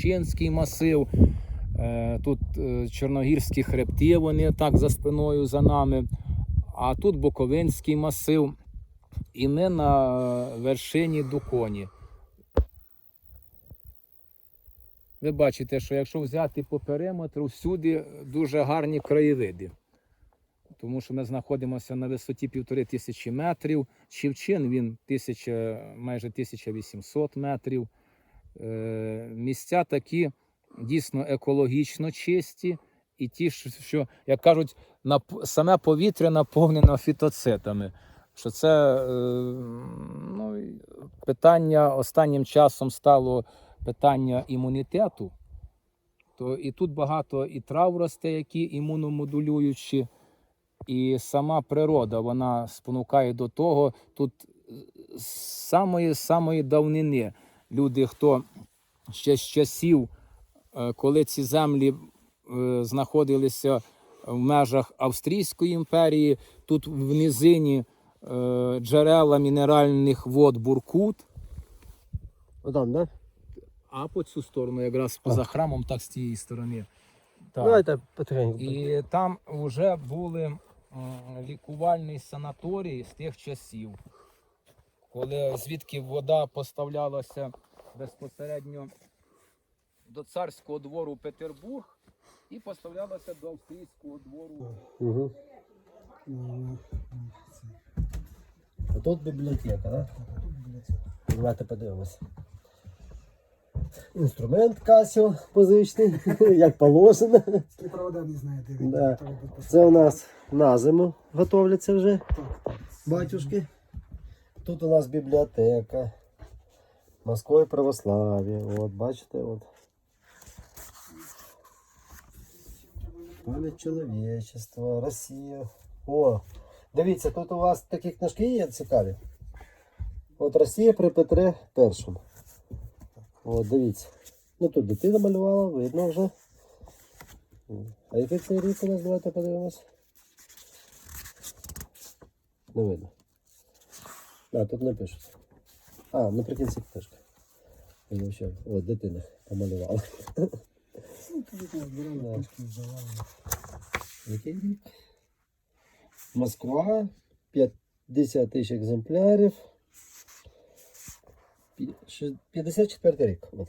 Шевченський масив. Е, Тут е, чорногірські хребти, вони так за спиною за нами. А тут Буковинський масив. І ми на вершині Дуконі. Ви бачите, що якщо взяти по периметру, всюди дуже гарні краєвиди. Тому що ми знаходимося на висоті півтори тисячі метрів. Шевчин він тисяча, майже 1800 метрів. Е, місця такі дійсно екологічно чисті, і ті, що- як кажуть, саме повітря наповнено фітоцитами. Що це е, ну, питання останнім часом стало питання імунітету. То і тут багато і трав росте, які імуномодулюючі, і сама природа вона спонукає до того. Тут з самої самої давнини люди, хто ще з часів, е, коли ці землі е, знаходилися в межах Австрійської імперії, тут в низині е, джерела мінеральних вод Буркут, Отам, да? а по цю сторону, якраз поза храмом, так з тієї сторони. Так. Давайте потихеньку. І там вже були лікувальний санаторій з тих часів, коли звідки вода поставлялася безпосередньо до царського двору Петербург і поставлялася до австрійського двору. Угу. А тут бібліотека, да? Давайте подивимось. Інструмент Casio позичний, як положено. Три провода не знаю. Да. Це у нас на зиму готовляться вже Так, так. батюшки. Тут у нас бібліотека. Москва і православ'я. От, бачите, от. Пам'ять чоловічества, Росія. О, дивіться, тут у вас такі книжки є цікаві. От Росія при Петре Першому. От, дивіться. Ну тут дитина малювала, видно вже. А який це рік у нас? Давайте подивимось. Не видно. А, тут не пишуть. А, наприкінці книжка. От дитина помалювала. Який рік? Москва, 50 тисяч екземплярів. 54 рік. От.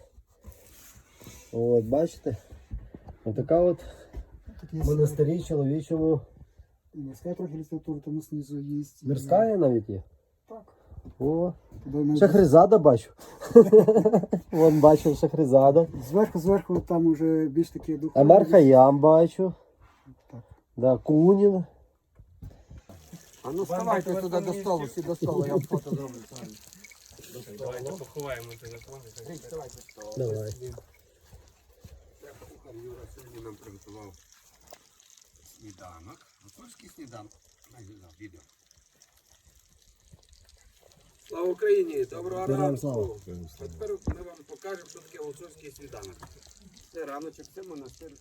От, бачите? Отака от монастирі чоловічому. морська трохи література, там знизу є. Мирська навіть є. Так. О, Шахризада бачу. Вон бачив Шахризада. Зверху, зверху там вже більш такі духовні. Амар Хаям бачу. Так. Да, Кунін. А ну вставайте туди до столу, всі до столу, я вам фото зроблю. Давайте поховаємо телефони. Давай. Кухар Юра сьогодні нам приготував сніданок. Гуцульський сніданок. Відео. Слава Україні! Доброго ранку! слава. А Тепер ми вам покажемо, що таке гуцульський сніданок. Це раночок, це монастир.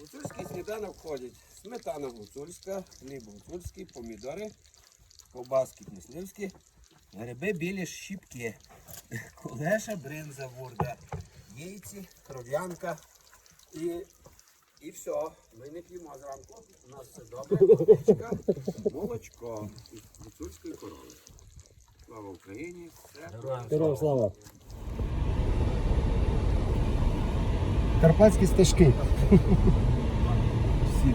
Гуцульський сніданок входить сметана гуцульська, хліб гуцульський, помідори, ковбаски кислівські, гриби білі щіпки, кулеша, бринза, бурда, яйці, кров'янка і, і все. Ми не п'ємо зранку. У нас все добре. Водичка, молочко із гуцульської корови. Слава Україні! Героям слава. Карпатські стежки. Всі